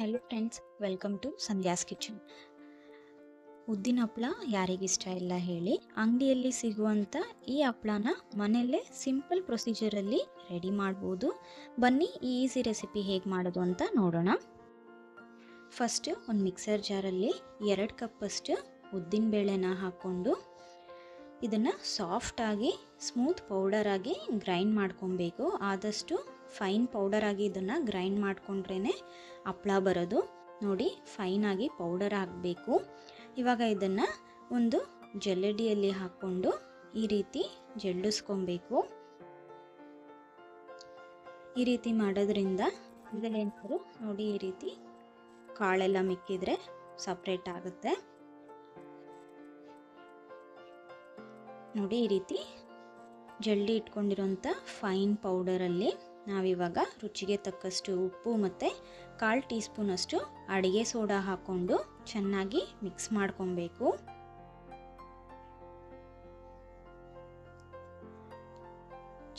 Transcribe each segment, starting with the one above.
Hello friends welcome to Sandhya's kitchen ಉದ್ದಿನ ಹಪ್ಪಳ ಯಾರಿಗಿಷ್ಟ ಇಲ್ಲ ಹೇಳಿ, ಅಂಗಡಿಯಲ್ಲಿ ಸಿಗುವಂಥ ಈ ಹಪ್ಪಳನ ಮನೆಯಲ್ಲೇ ಸಿಂಪಲ್ ಪ್ರೊಸೀಜರಲ್ಲಿ ರೆಡಿ ಮಾಡ್ಬೋದು. ಬನ್ನಿ ಈ ಈಸಿ ರೆಸಿಪಿ ಹೇಗೆ ಮಾಡೋದು ಅಂತ ನೋಡೋಣ. ಫಸ್ಟು ಒಂದು ಮಿಕ್ಸರ್ ಜಾರಲ್ಲಿ ಎರಡು ಕಪ್ಪಷ್ಟು ಉದ್ದಿನ ಬೇಳೆನ ಹಾಕ್ಕೊಂಡು ಇದನ್ನು ಸಾಫ್ಟಾಗಿ ಸ್ಮೂತ್ ಪೌಡರಾಗಿ ಗ್ರೈಂಡ್ ಮಾಡ್ಕೊಬೇಕು. ಆದಷ್ಟು ಫೈನ್ ಪೌಡರಾಗಿ ಇದನ್ನು ಗ್ರೈಂಡ್ ಮಾಡಿಕೊಂಡ್ರೇ ಹಪ್ಪಳ ಬರೋದು. ನೋಡಿ ಫೈನಾಗಿ ಪೌಡರ್ ಹಾಕಬೇಕು ಇವಾಗ ಇದನ್ನು ಒಂದು ಜಲ್ಲಡಿಯಲ್ಲಿ ಹಾಕ್ಕೊಂಡು ಈ ರೀತಿ ಜಲ್ಲಿಸ್ಕೊಬೇಕು. ಈ ರೀತಿ ಮಾಡೋದ್ರಿಂದ ಇದರಲ್ಲಿ ನೋಡಿ, ಈ ರೀತಿ ಕಾಳೆಲ್ಲ ಮಿಕ್ಕಿದ್ರೆ ಸಪ್ರೇಟ್ ಆಗುತ್ತೆ. ನೋಡಿ ಈ ರೀತಿ ಜಲ್ಲಿ ಇಟ್ಕೊಂಡಿರೋಂಥ ಫೈನ್ ಪೌಡರಲ್ಲಿ ನಾವಿವಾಗ ರುಚಿಗೆ ತಕ್ಕಷ್ಟು ಉಪ್ಪು ಮತ್ತು ಕಾಲು ಟೀ ಸ್ಪೂನಷ್ಟು ಅಡುಗೆ ಸೋಡಾ ಹಾಕ್ಕೊಂಡು ಚೆನ್ನಾಗಿ ಮಿಕ್ಸ್ ಮಾಡ್ಕೊಬೇಕು.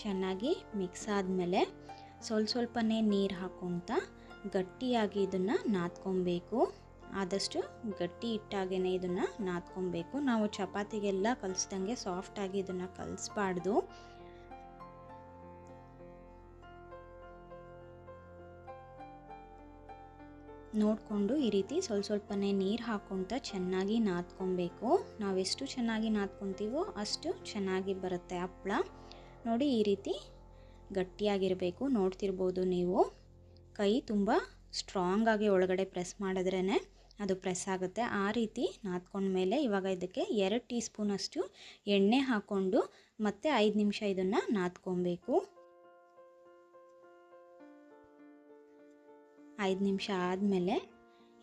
ಚೆನ್ನಾಗಿ ಮಿಕ್ಸ್ ಆದಮೇಲೆ ಸ್ವಲ್ಪ ಸ್ವಲ್ಪನೇ ನೀರು ಹಾಕ್ಕೊತ ಗಟ್ಟಿಯಾಗಿ ಇದನ್ನು ನಾದ್ಕೊಬೇಕು. ಆದಷ್ಟು ಗಟ್ಟಿ ಇಟ್ಟಾಗೇ ಇದನ್ನು ನಾದ್ಕೊಬೇಕು. ನಾವು ಚಪಾತಿಗೆಲ್ಲ ಕಲಿಸ್ದಂಗೆ ಸಾಫ್ಟಾಗಿ ಇದನ್ನು ಕಲಿಸ್ಬಾರ್ದು. ನೋಡಿಕೊಂಡು ಈ ರೀತಿ ಸ್ವಲ್ಪ ಸ್ವಲ್ಪನೇ ನೀರು ಹಾಕ್ಕೊತ ಚೆನ್ನಾಗಿ ನಾದ್ಕೊಬೇಕು. ನಾವೆಷ್ಟು ಚೆನ್ನಾಗಿ ನಾದ್ಕೊತೀವೋ ಅಷ್ಟು ಚೆನ್ನಾಗಿ ಬರುತ್ತೆ ಹಪ್ಪಳ ನೋಡಿ ಈ ರೀತಿ ಗಟ್ಟಿಯಾಗಿರಬೇಕು, ನೋಡ್ತಿರ್ಬೋದು ನೀವು. ಕೈ ತುಂಬ ಸ್ಟ್ರಾಂಗಾಗಿ ಒಳಗಡೆ ಪ್ರೆಸ್ ಮಾಡಿದ್ರೇ ಅದು ಪ್ರೆಸ್ ಆಗುತ್ತೆ. ಆ ರೀತಿ ನಾದ್ಕೊಂಡ್ಮೇಲೆ ಇವಾಗ ಇದಕ್ಕೆ ಎರಡು ಟೀ ಸ್ಪೂನಷ್ಟು ಎಣ್ಣೆ ಹಾಕ್ಕೊಂಡು ಮತ್ತೆ ಐದು ನಿಮಿಷ ಇದನ್ನು ನಾದ್ಕೊಬೇಕು. ಐದು ನಿಮಿಷ ಆದಮೇಲೆ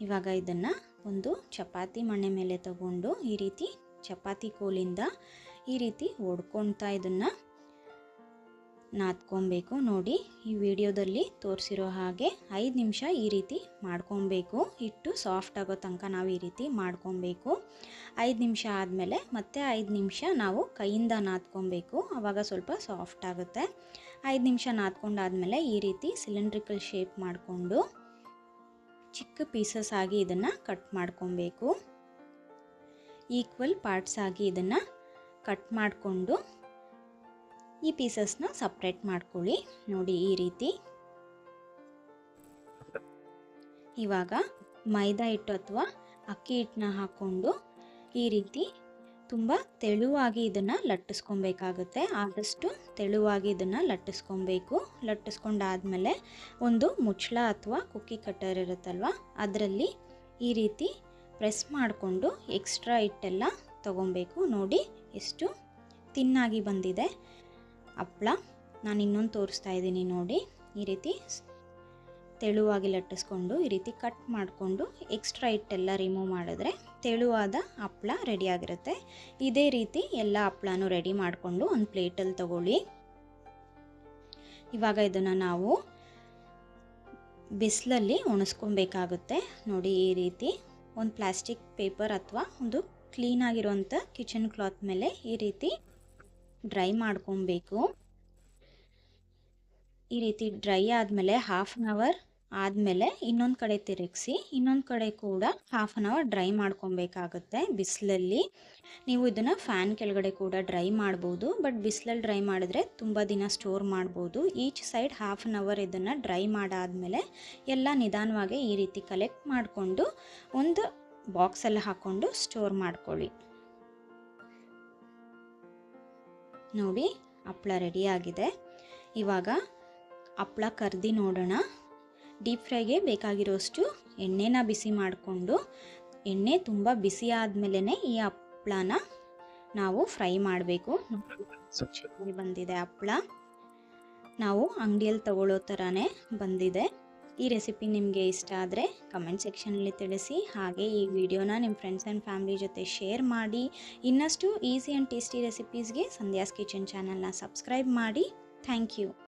ಇವಾಗ ಇದನ್ನು ಒಂದು ಚಪಾತಿ ಮಣೆ ಮೇಲೆ ತಗೊಂಡು ಈ ರೀತಿ ಚಪಾತಿ ಕೋಲಿಂದ ಈ ರೀತಿ ಒಡ್ಕೊತಾ ಇದನ್ನು ನಾದ್ಕೊಬೇಕು. ನೋಡಿ, ಈ ವಿಡಿಯೋದಲ್ಲಿ ತೋರಿಸಿರೋ ಹಾಗೆ ಐದು ನಿಮಿಷ ಈ ರೀತಿ ಮಾಡ್ಕೊಬೇಕು. ಹಿಟ್ಟು ಸಾಫ್ಟ್ ಆಗೋ ತನಕ ನಾವು ಈ ರೀತಿ ಮಾಡ್ಕೊಬೇಕು. ಐದು ನಿಮಿಷ ಆದಮೇಲೆ ಮತ್ತೆ ಐದು ನಿಮಿಷ ನಾವು ಕೈಯಿಂದ ನಾದ್ಕೊಬೇಕು. ಆವಾಗ ಸ್ವಲ್ಪ ಸಾಫ್ಟ್ ಆಗುತ್ತೆ. ಐದು ನಿಮಿಷ ನಾದ್ಕೊಂಡಾದಮೇಲೆ ಈ ರೀತಿ ಸಿಲಿಂಡ್ರಿಕಲ್ ಶೇಪ್ ಮಾಡಿಕೊಂಡು ಚಿಕ್ಕ ಪೀಸಸ್ ಆಗಿ ಇದನ್ನು ಕಟ್ ಮಾಡ್ಕೊಬೇಕು. ಈಕ್ವಲ್ ಪಾರ್ಟ್ಸ್ ಆಗಿ ಇದನ್ನು ಕಟ್ ಮಾಡಿಕೊಂಡು ಈ ಪೀಸಸ್ನ ಸಪ್ರೇಟ್ ಮಾಡ್ಕೊಳ್ಳಿ. ನೋಡಿ ಈ ರೀತಿ. ಇವಾಗ ಮೈದಾ ಹಿಟ್ಟು ಅಥವಾ ಅಕ್ಕಿ ಹಿಟ್ಟನ್ನ ಹಾಕ್ಕೊಂಡು ಈ ರೀತಿ ತುಂಬ ತೆಳುವಾಗಿ ಇದನ್ನು ಲಟ್ಟಿಸ್ಕೊಬೇಕಾಗುತ್ತೆ. ಆದಷ್ಟು ತೆಳುವಾಗಿ ಇದನ್ನು ಲಟ್ಟಿಸ್ಕೊಬೇಕು. ಲಟ್ಟಿಸ್ಕೊಂಡಾದಮೇಲೆ ಒಂದು ಮುಚ್ಚಳ ಅಥವಾ ಕುಕ್ಕಿ ಕಟ್ಟರ್ ಇರುತ್ತಲ್ವ, ಅದರಲ್ಲಿ ಈ ರೀತಿ ಪ್ರೆಸ್ ಮಾಡಿಕೊಂಡು ಎಕ್ಸ್ಟ್ರಾ ಹಿಟ್ಟೆಲ್ಲ ತೊಗೊಬೇಕು. ನೋಡಿ ಎಷ್ಟು ತಿನ್ನಾಗಿ ಬಂದಿದೆ. ಹಪ್ಪಳ ನಾನು ಇನ್ನೊಂದು ತೋರಿಸ್ತಾ ಇದ್ದೀನಿ ನೋಡಿ. ಈ ರೀತಿ ತೆಳುವಾಗಿ ಲಟ್ಟಿಸ್ಕೊಂಡು ಈ ರೀತಿ ಕಟ್ ಮಾಡಿಕೊಂಡು ಎಕ್ಸ್ಟ್ರಾ ಹಿಟ್ಟೆಲ್ಲ ರಿಮೂವ್ ಮಾಡಿದ್ರೆ ತೆಳುವಾದ ಹಪ್ಪಳ ರೆಡಿಯಾಗಿರುತ್ತೆ ಇದೇ ರೀತಿ ಎಲ್ಲ ಹಪ್ಪಳನೂ ರೆಡಿ ಮಾಡಿಕೊಂಡು ಒಂದು ಪ್ಲೇಟಲ್ಲಿ ತಗೊಳ್ಳಿ. ಇವಾಗ ಇದನ್ನು ನಾವು ಬಿಸಿಲಲ್ಲಿ ಒಣಸ್ಕೊಬೇಕಾಗುತ್ತೆ. ನೋಡಿ ಈ ರೀತಿ ಒಂದು ಪ್ಲಾಸ್ಟಿಕ್ ಪೇಪರ್ ಅಥವಾ ಒಂದು ಕ್ಲೀನಾಗಿರುವಂಥ ಕಿಚನ್ ಕ್ಲಾತ್ ಮೇಲೆ ಈ ರೀತಿ ಡ್ರೈ ಮಾಡ್ಕೊಬೇಕು. ಈ ರೀತಿ ಡ್ರೈ ಆದಮೇಲೆ ಹಾಫ್ ಆನ್ ಅವರ್ ಆದಮೇಲೆ ಇನ್ನೊಂದು ಕಡೆ ತಿರುಗಿಸಿ, ಇನ್ನೊಂದು ಕಡೆ ಕೂಡ ಹಾಫ್ ಆನ್ ಅವರ್ ಡ್ರೈ ಮಾಡ್ಕೊಬೇಕಾಗುತ್ತೆ ಬಿಸಿಲಲ್ಲಿ. ನೀವು ಇದನ್ನು ಫ್ಯಾನ್ ಕೆಳಗಡೆ ಕೂಡ ಡ್ರೈ ಮಾಡ್ಬೋದು ಬಟ್ ಬಿಸಿಲಲ್ಲಿ ಡ್ರೈ ಮಾಡಿದ್ರೆ ತುಂಬ ದಿನ ಸ್ಟೋರ್ ಮಾಡ್ಬೋದು. Each side half an hour ಇದನ್ನು ಡ್ರೈ ಮಾಡಾದಮೇಲೆ ಎಲ್ಲ ನಿಧಾನವಾಗಿ ಈ ರೀತಿ ಕಲೆಕ್ಟ್ ಮಾಡಿಕೊಂಡು ಒಂದು ಬಾಕ್ಸಲ್ಲಿ ಹಾಕ್ಕೊಂಡು ಸ್ಟೋರ್ ಮಾಡ್ಕೊಳ್ಳಿ. ನೋಡಿ ಹಪ್ಪಳ ರೆಡಿಯಾಗಿದೆ ಇವಾಗ ಹಪ್ಪಳ ಕರ್ದಿ ನೋಡೋಣ. ಡೀಪ್ ಫ್ರೈಗೆ ಬೇಕಾಗಿರೋಷ್ಟು ಎಣ್ಣೆನ ಬಿಸಿ ಮಾಡಿಕೊಂಡು ಎಣ್ಣೆ ತುಂಬ ಬಿಸಿ ಆದಮೇಲೆ ಈ ಹಪ್ಪಳನ ನಾವು ಫ್ರೈ ಮಾಡಬೇಕು. ಬಂದಿದೆ ಹಪ್ಪಳ ನಾವು ಅಂಗಡಿಯಲ್ಲಿ ತಗೊಳ್ಳೋ ಥರನೇ ಬಂದಿದೆ. ಈ ರೆಸಿಪಿ ನಿಮಗೆ ಇಷ್ಟ ಆದರೆ ಕಮೆಂಟ್ ಸೆಕ್ಷನಲ್ಲಿ ತಿಳಿಸಿ. ಹಾಗೆ ಈ ವಿಡಿಯೋನ ನಿಮ್ಮ ಫ್ರೆಂಡ್ಸ್ ಆ್ಯಂಡ್ ಫ್ಯಾಮಿಲಿ ಜೊತೆ ಶೇರ್ ಮಾಡಿ. ಇನ್ನಷ್ಟು ಈಸಿ ಆ್ಯಂಡ್ ಟೇಸ್ಟಿ ರೆಸಿಪೀಸ್ಗೆ ಸಂಧ್ಯಾಸ್ ಕಿಚನ್ ಚಾನಲ್ನ ಸಬ್ಸ್ಕ್ರೈಬ್ ಮಾಡಿ. Thank you